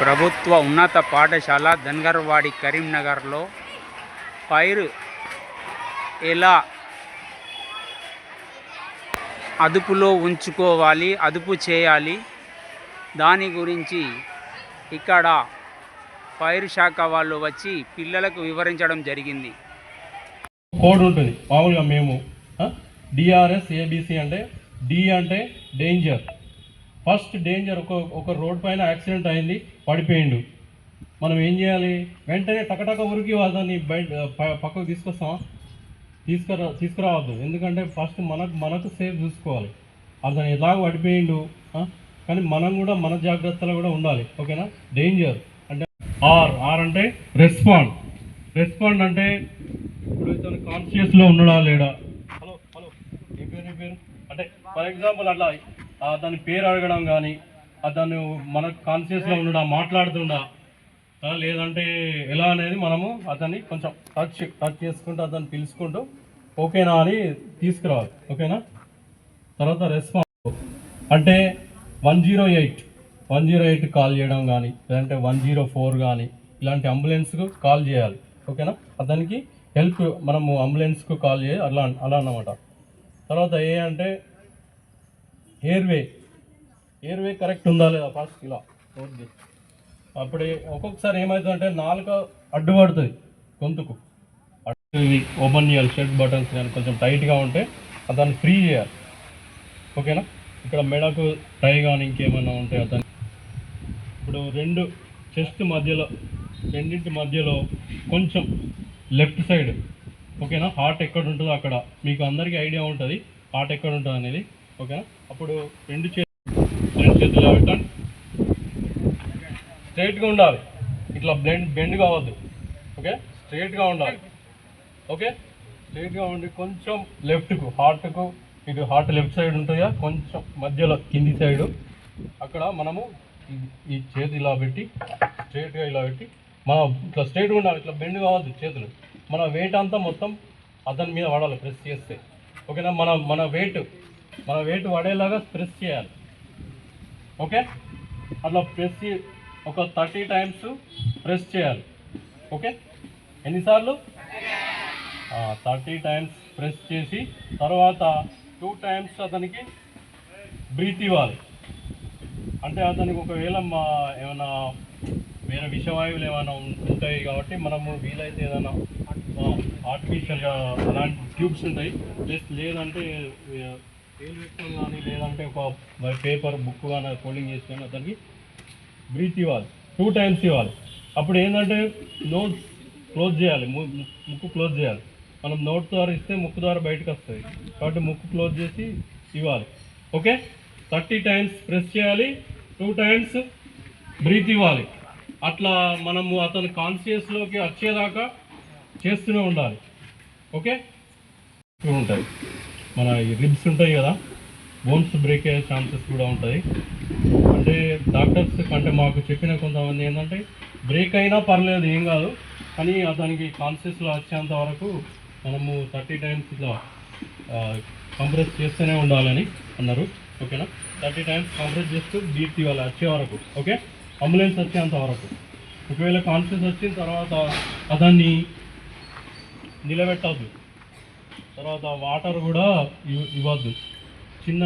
ప్రభుత్వ ఉన్నత పాఠశాల ధన్గర్వాడి కరీంనగర్లో పైరు ఎలా అదుపులో ఉంచుకోవాలి అదుపు చేయాలి? దాని గురించి ఇక్కడ పైరు శాఖ వాళ్ళు వచ్చి పిల్లలకు వివరించడం జరిగింది. కోడ్ ఉంటుంది. మామూలుగా మేము డిఆర్ఎస్ ఏబిసి అంటే డి అంటే డేంజర్ ఫస్ట్ డేంజర్ ఒక ఒక రోడ్ పైన యాక్సిడెంట్ అయింది పడిపోయిండు. మనం ఏం చేయాలి? వెంటనే టకటక ఉరికి వాళ్ళని బయట పక్కకు తీసుకొస్తాం తీసుకురా తీసుకురావద్దు. ఎందుకంటే ఫస్ట్ మనకు మనకు సేఫ్ చూసుకోవాలి. అతను ఎలాగ పడిపోయిండు కానీ మనం కూడా మన జాగ్రత్తలు కూడా ఉండాలి. ఓకేనా? డేంజర్. అంటే ఆర్ ఆర్ అంటే రెస్పాండ్. రెస్పాండ్ అంటే ఇప్పుడు ఇతను కాన్షియస్లో ఉండడా లేడా? Hello hello. ఏ పేరు ఏ పేరు? అంటే ఫర్ ఎగ్జాంపుల్ అట్లా దాని పేరు అడగడం కానీ అతను మనకు కాన్షియస్లో ఉండడా మాట్లాడుతుండా లేదంటే ఎలా అనేది మనము అతన్ని కొంచెం టచ్ టచ్ చేసుకుంటూ అతన్ని పిలుచుకుంటూ ఓకేనా అని తీసుకురావాలి. ఓకేనా? తర్వాత రెస్పాన్స్ అంటే one zero eight one zero eight call చేయడం కానీ లేదంటే వన్ జీరో ఫోర్ కానీ ఇలాంటి అంబులెన్స్కు కాల్ చేయాలి. ఓకేనా? అతనికి హెల్ప్ మనము అంబులెన్స్కు కాల్ చేయాలి అలా అలా అన్నమాట. తర్వాత ఏ అంటే ఎయిర్వే. ఎయిర్వే కరెక్ట్ ఉందా లేదా? ఫస్ట్ ఇలా. నోట్ అప్పుడు ఒక్కొక్కసారి ఏమవుతుందంటే నాలుక అడ్డుపడుతుంది గొంతుకు. అడ్డు ఓపెన్ చేయాలి షర్ట్ బటన్స్ కానీ కొంచెం టైట్గా ఉంటే దాన్ని ఫ్రీ చేయాలి. ఓకేనా ఇక్కడ మెడకు టై కానీ ఇంకేమైనా ఉంటే అతను ఇప్పుడు రెండు చెస్ట్ మధ్యలో రెండింటి మధ్యలో కొంచెం లెఫ్ట్ సైడ్ ఓకేనా హార్ట్ ఎక్కడ ఉంటుందో అక్కడ. మీకు అందరికీ ఐడియా ఉంటుంది. హార్ట్ ఎక్కడ ఉంటుంది అనేది ఓకేనా? అప్పుడు రెండు చేతులు రెండు చేతులు పెట్టండి స్ట్రైట్గా ఉండాలి. ఇట్లా బ్లెండ్ బెండ్ కావద్దు. ఓకే? స్ట్రైట్గా ఉండాలి. ఓకే? స్ట్రైట్గా ఉండి కొంచెం లెఫ్ట్కు హార్ట్కు ఇటు హార్ట్ లెఫ్ట్ సైడ్ ఉంటుందా కొంచెం మధ్యలో కింది సైడు. అక్కడ మనము ఈ- ఈ చేతి ఇలా పెట్టి స్ట్రైట్గా ఇలా పెట్టి మనం ఇట్లా స్ట్రైట్గా ఉండాలి. ఇట్లా బెండ్ కావద్దు చేతులు. మన వెయిట్ అంతా మొత్తం అతని మీద పడాలి ప్రెస్ చేస్తే. ఓకేనా? మన మన వెయిట్ మన వెయిట్ పడేలాగా ప్రెస్ చేయాలి. ఓకే అట్లా ప్రెస్ ఒక థర్టీ టైమ్స్ ప్రెస్ చేయాలి. ఓకే ఎన్నిసార్లు? థర్టీ టైమ్స్ ప్రెస్ చేసి తర్వాత టూ టైమ్స్ అతనికి బ్రీత్ ఇవ్వాలి. అంటే అతనికి ఒకవేళ మా ఏమైనా వేరే విషవాయువులు ఏమైనా ఉంటాయి కాబట్టి మనము వీలైతే ఏదైనా ఆర్టిఫిషియల్గా అలాంటి ట్యూబ్స్ ఉంటాయి. ప్లస్ లేదంటే ఏలు పెట్టుకొని కానీ లేదంటే ఒక పేపర్ బుక్ కానీ ఫోల్డింగ్ చేసుకొని అతనికి బ్రీత్ ఇవ్వాలి. టూ టైమ్స్ ఇవ్వాలి. అప్పుడు ఏంటంటే నోట్స్ క్లోజ్ చేయాలి. ముక్కు క్లోజ్ చేయాలి. మనం నోట్ ద్వారా ఇస్తే ముక్కు ద్వారా బయటకు వస్తుంది కాబట్టి ముక్కు క్లోజ్ చేసి ఇవ్వాలి. ఓకే? థర్టీ టైమ్స్ ప్రెస్ చేయాలి. టూ టైమ్స్ బ్రీత్ ఇవ్వాలి. అట్లా మనము అతను కాన్షియస్లోకి వచ్చేదాకా చేస్తూనే ఉండాలి. ఓకే? ఉంటాయి. మన రిబ్స్ ఉంటాయి కదా బోన్స్ బ్రేక్ అయ్యే ఛాన్సెస్ కూడా ఉంటుంది అంటే డాక్టర్స్ అంటే మాకు చెప్పిన కొంతమంది ఏంటంటే బ్రేక్ అయినా పర్లేదు ఏం కాదు. కానీ అతనికి కాన్షియస్లో వచ్చేంత వరకు మనము థర్టీ టైమ్స్ ఇట్లా కంప్రెస్ చేస్తూనే ఉండాలని అన్నారు. ఓకేనా? థర్టీ టైమ్స్ కంప్రెస్ చేస్తూ బీట్ వాళ్ళు వచ్చే వరకు. ఓకే? అంబులెన్స్ వచ్చేంత వరకు. ఒకవేళ కాన్షియస్ వచ్చిన తర్వాత అతన్ని నిలబెట్టద్దు తర్వాత వాటర్ కూడా ఇవ్- ఇవ్వద్దు. చిన్న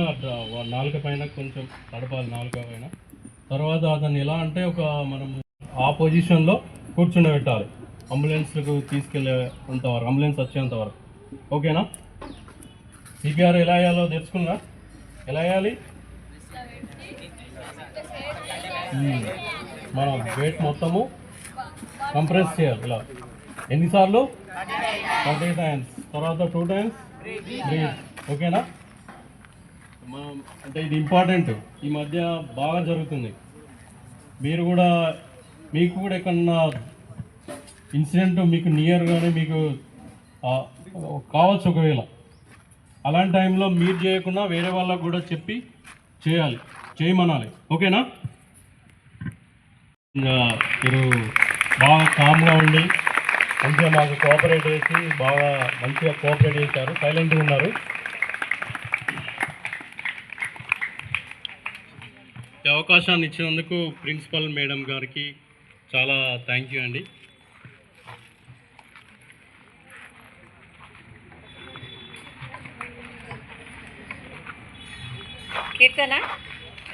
నాలుక పైన కొంచెం తడపాలి నాలుక పైన. తర్వాత అతన్ని ఎలా అంటే ఒక మనం ఆ పొజిషన్లో కూర్చుండబెట్టాలి. అంబులెన్స్కు తీసుకెళ్ళే వరకు అంబులెన్స్ వచ్చేంత వరకు. ఓకేనా? సిపిఆర్ ఎలా వేయాలో తెలుసుకున్నా ఎలా వేయాలి మ్మ్. మన వెయిట్ మొత్తము కంప్రెస్ చేయాలి ఇలా. ఎన్నిసార్లు? థర్టీ టైమ్స్ తర్వాత టూ టైమ్స్ బ్రీత్ ఓకేనా? మనం అంటే ఇది ఇంపార్టెంట్ ఈ మధ్య బాగా జరుగుతుంది. మీరు కూడా మీకు కూడా ఎక్కడన్నా ఇన్సిడెంట్ మీకు నియర్గానే మీకు కావచ్చు ఒకవేళ. అలాంటి టైంలో మీరు చేయకుండా వేరే వాళ్ళకు కూడా చెప్పి చేయాలి. చేయమనాలి. ఓకేనా? ఇంకా మీరు బాగా కామ్గా ఉండి మంచిగా మాకు కోఆపరేట్ చేసి బాగా మంచిగా కోఆపరేట్ చేశారు. సైలెంట్గా ఉన్నారు. అవకాశం అవకాశాన్ని ఇచ్చినందుకు ప్రిన్సిపల్ మేడం గారికి చాలా థ్యాంక్ యూ అండి. కీర్తన?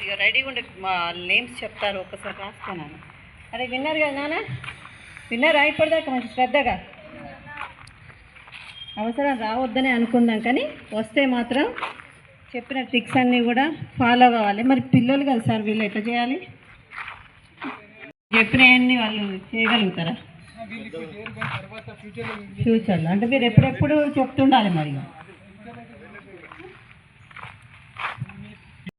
ఇక రెడీగా ఉండే మా నేమ్స్ చెప్తారు ఒకసారి రాసుకున్నాను అరే విన్నారు కదా నాన్న? విన్నారా ఇప్పటిదాకా మంచి శ్రద్ధగా? అవసరం రావద్దని అనుకుందాం కానీ వస్తే మాత్రం చెప్పిన ట్రిక్స్ అన్నీ కూడా ఫాలో కావాలి. మరి పిల్లలు కదా సార్ వీళ్ళు ఎట్లా చేయాలి? చెప్పినవన్నీ వాళ్ళు చేయగలుగుతారా? ఫ్యూచర్లో అంటే మీరు ఎప్పుడెప్పుడు చెప్తుండాలి మరి